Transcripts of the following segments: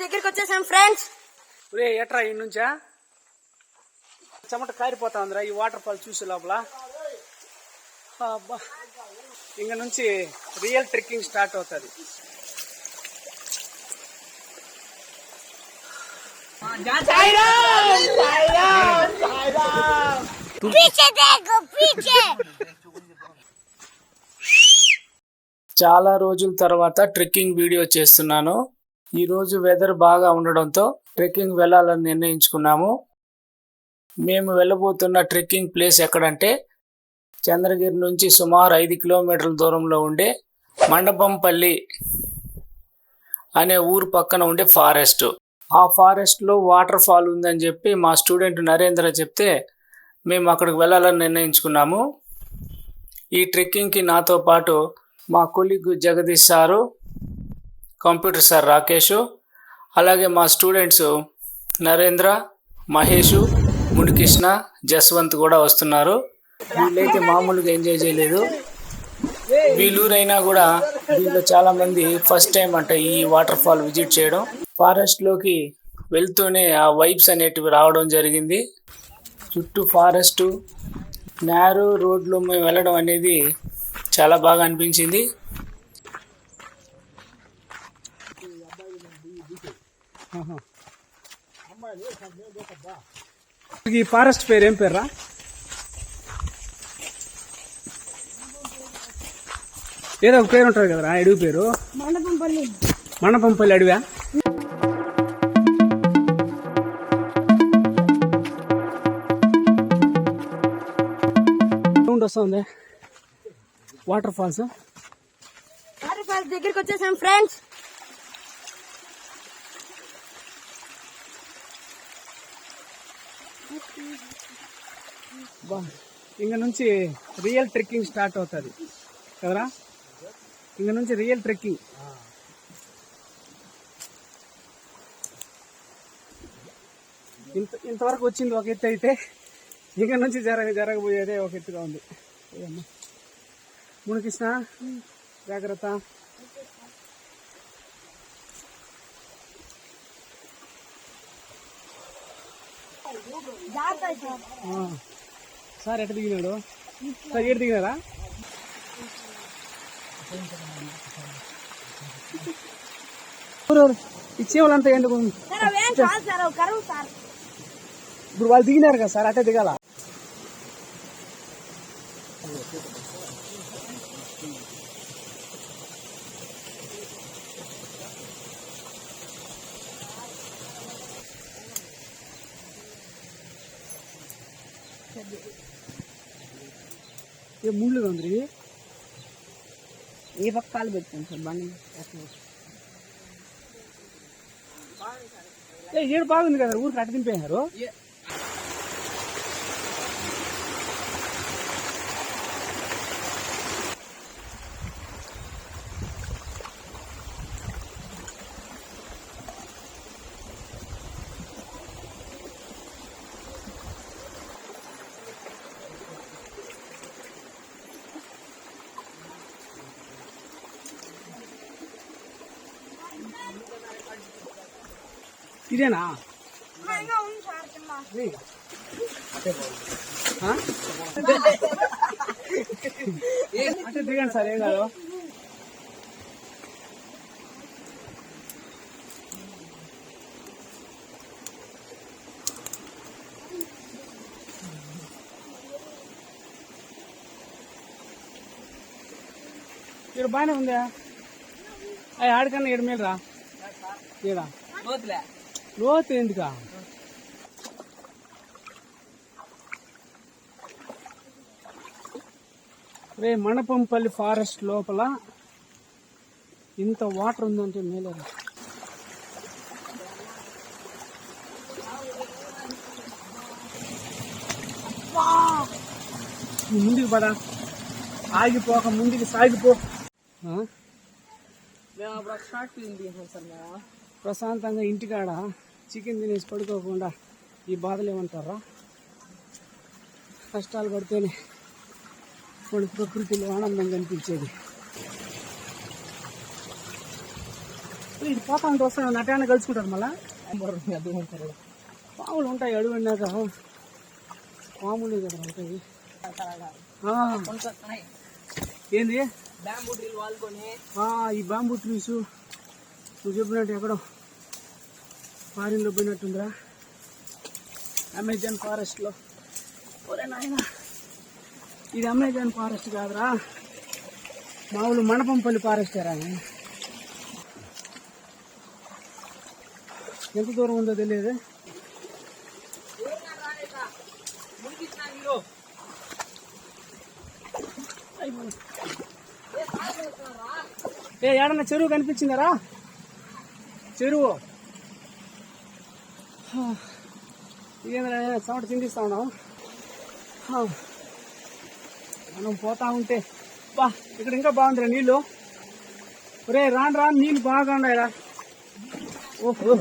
దగ్గరికి వచ్చేసాం ఫ్రెండ్స్ ఒరే ఎట్రా ఈ నుంచా? చెమట కారిపోతా ఉందిరా ఈ వాటర్ ఫాల్ చూసే లోపల. అబ్బా. ఇంక నుంచి రియల్ ట్రెక్కింగ్ స్టార్ట్ అవుతుంది. पीछे देखो पीछे చాలా రోజుల తర్వాత ట్రెక్కింగ్ వీడియో చేస్తున్నాను. ఈ రోజు వెదర్ బాగా ఉండడంతో ట్రెక్కింగ్ వెళ్ళాలని నిర్ణయించుకున్నాము. మేము వెళ్ళబోతున్న ట్రెక్కింగ్ ప్లేస్ ఎక్కడంటే చంద్రగిరి నుంచి సుమారు ఐదు కిలోమీటర్ల దూరంలో ఉండే మండపంపల్లి అనే ఊరు పక్కన ఉండే ఫారెస్ట్. ఆ ఫారెస్ట్లో వాటర్ ఫాల్ ఉందని చెప్పి మా స్టూడెంట్ నరేంద్ర చెప్తే మేము అక్కడికి వెళ్ళాలని నిర్ణయించుకున్నాము. ఈ ట్రెక్కింగ్కి నాతో పాటు మా colleague Jagadish sir computer sir Rakesh అలాగే మా స్టూడెంట్స్ నరేంద్ర మహేష్ మునికృష్ణ జస్వంత్ కూడా వస్తున్నారు. వీళ్ళైతే మామూలుగా ఎంజాయ్ చేయలేదు. వీళ్ళూరైనా కూడా దీంట్లో చాలామంది ఫస్ట్ టైం అంట ఈ వాటర్ ఫాల్ విజిట్ చేయడం. ఫారెస్ట్లోకి వెళ్తూనే ఆ వైబ్స్ అనేటివి రావడం జరిగింది. చుట్టూ ఫారెస్ట్ నేరు రోడ్లో మేము వెళ్ళడం అనేది చాలా బాగా అనిపించింది. ఈ ఫారెస్ట్ పేరు ఏం పేర్రా? ఏదో ఒక పేరు ఉంటుంది కదరా అడవి పేరు? మండపంపల్లి. మండపంపల్లి అడవా వస్తుంది వాటర్ ఫాల్స్ వాటర్ ఫాల్స్ దగ్గరికి వచ్చేసాం ఫ్రెండ్స్ బా ఇంక నుంచి రియల్ ట్రెక్కింగ్ స్టార్ట్ అవుతుంది. కదరా? ఇంక నుంచి రియల్ ట్రెక్కింగ్ ఇంత ఇంతవరకు వచ్చింది ఒక ఎత్తు అయితే ఇంక నుంచి జరగ జరగబోయేదే ఒక ఎత్తుగా ఉంది. ఏమ్మా. మునికృష్ణ జాగ్రత్త. సార్ ఎట్ట దిగినాడు? సార్ ఏడు దిగినారా ఇచ్చేవాళ్ళంతా ఎందుకు? ఇప్పుడు వాళ్ళు దిగినారు కదా సార్ అట్టే దిగాల? ఏ ముళ్ళుగా ఉంది ఇది ఏ పక్క కాలు పెట్టుకోండి సార్ బండి ఏ ఏడు బాగుంది కదా ఊరికి ఇదేనా? అంటే దిగండి సార్ ఏం కాదు. ఇక్కడ బాగానే ఉందా? అవి ఆడకన్నా ఏడు మేలు రా ఏడా లోతు ఎందుకా రే మణపంపల్లి ఫారెస్ట్ లోపల ఇంత వాటర్ ఉందంటే మేలేరా? ముందుకు పడా ఆగిపోక ముందుకు సాగిపో. మేము అప్పుడు షార్ట్ ఫిల్మ్ తీసాం సార్ మేము ప్రశాంతంగా ఇంటికాడ చికెన్ తినేసి పడుకోకుండా ఈ బాధలు ఏమంటారా? కష్టాలు పడితేనే మన ప్రకృతిలో ఆనందం కనిపించేది. ఇది పోతా ఉంటే వస్తాను నటాన్ని కలుసుకుంటారు మళ్ళా? పాములు ఉంటాయి అడుగు అన్నాక. పాములు కదా ఉంటాయి. ఏంది? ఈ బాంబూ ట్రీస్. నువ్వు చెప్పినట్టు ఎక్కడో? ఫారిన్లో పోయినట్టుందిరా. అమెజాన్ ఫారెస్ట్లో. ఒరే నాయన ఇది అమెజాన్ ఫారెస్ట్ కాదురా. మామూలు మండపంపల్లి ఫారెస్టేరా ఎంత దూరం ఉందో తెలియదు. ఏ ఏడన్నా చెరువు కనిపించిందరా చెరువు. హా. ఏంద్రా చోట ఉన్నాం మనం పోతా ఉంటే. బా ఇక్కడ ఇంకా బాగుందిరా నీళ్ళు. ఒరే రాను రాను నీళ్ళు బాగా ఉన్నాయిరా. ఓహో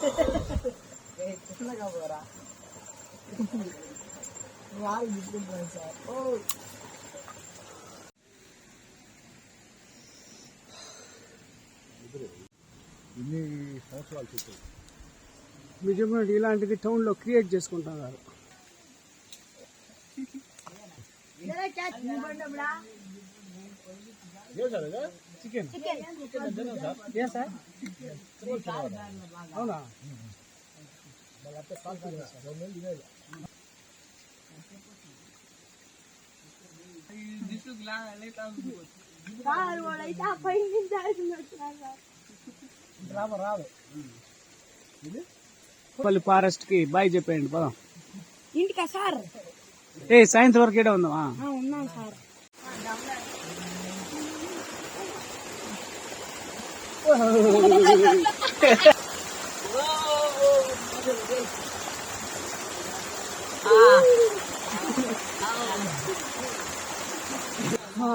ఆహాహా. మీరు చెప్పినట్టు ఇలాంటిది టౌన్లో క్రియేట్ చేసుకుంటున్నారు. చికెన్? ఏ సార్? అవునా? పల్లి ఫారెస్ట్కి బాయ్ చెప్పేయండి పదం. ఇంటికా సార్? ఏ సాయంత్రం వరకు ఏడే ఉందామా? ఉన్నాం సార్.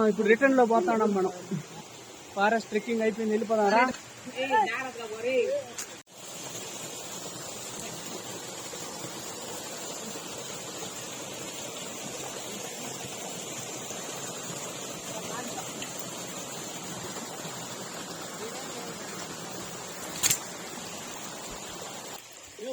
ఇప్పుడు రిటర్న్లో పోతాం మనం. ఫారెస్ట్ ట్రెక్కింగ్ అయిపోయింది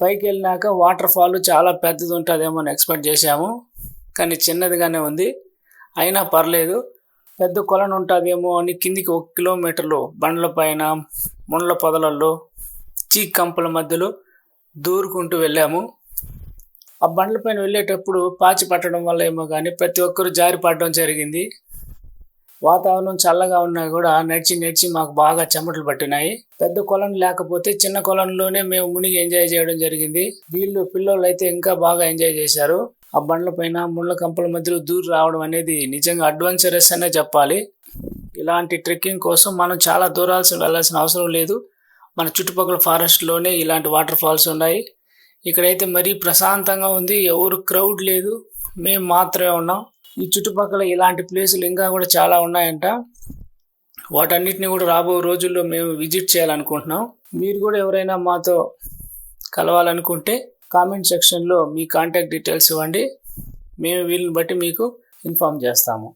పైకి వెళ్ళినాక వాటర్ ఫాల్ చాలా పెద్దది ఉంటుందేమో అని ఎక్స్పెక్ట్ చేశాము. కానీ చిన్నదిగానే ఉంది. అయినా పర్లేదు. పెద్ద కొలను ఉంటుందేమో అని కిందికి ఒక కిలోమీటర్లు బండ్ల పైన ముండ్ల పొదలలో చీక్ కంపల మధ్యలో దూరుకుంటూ వెళ్ళాము. ఆ బండ్ల పైన వెళ్ళేటప్పుడు పాచి పట్టడం వల్ల ఏమో కానీ ప్రతి ఒక్కరు జారి పడడం జరిగింది. వాతావరణం చల్లగా ఉన్నా కూడా నడిచి నడిచి మాకు బాగా చెమటలు పట్టినాయి. పెద్ద కొలను లేకపోతే చిన్న కొలంలోనే మేము మునిగి ఎంజాయ్ చేయడం జరిగింది. వీళ్ళు పిల్లలు అయితే ఇంకా బాగా ఎంజాయ్ చేశారు. ఆ బండ్ల పైన ముళ్ళ కంపల మధ్యలో దూరం రావడం అనేది నిజంగా అడ్వెంచరస్ అనే చెప్పాలి. ఇలాంటి ట్రెక్కింగ్ కోసం మనం చాలా దూరాల్సి వెళ్ళాల్సిన అవసరం లేదు. మన చుట్టుపక్కల ఫారెస్ట్లోనే ఇలాంటి వాటర్ ఫాల్స్ ఉన్నాయి. ఇక్కడైతే మరీ ప్రశాంతంగా ఉంది. ఎవరు క్రౌడ్ లేదు. మేము మాత్రమే ఉన్నాం. ఈ చుట్టుపక్కల ఇలాంటి ప్లేసులు ఇంకా కూడా చాలా ఉన్నాయంట. వాటన్నిటిని కూడా రాబో రోజుల్లో మేము విజిట్ చేయాలనుకుంటున్నాం. మీరు కూడా ఎవరైనా మాతో కలవాలనుకుంటే కామెంట్ సెక్షన్లో మీ కాంటాక్ట్ డీటెయిల్స్ ఇవ్వండి. మేము వీళ్ళని బట్టి మీకు ఇన్ఫామ్ చేస్తాము.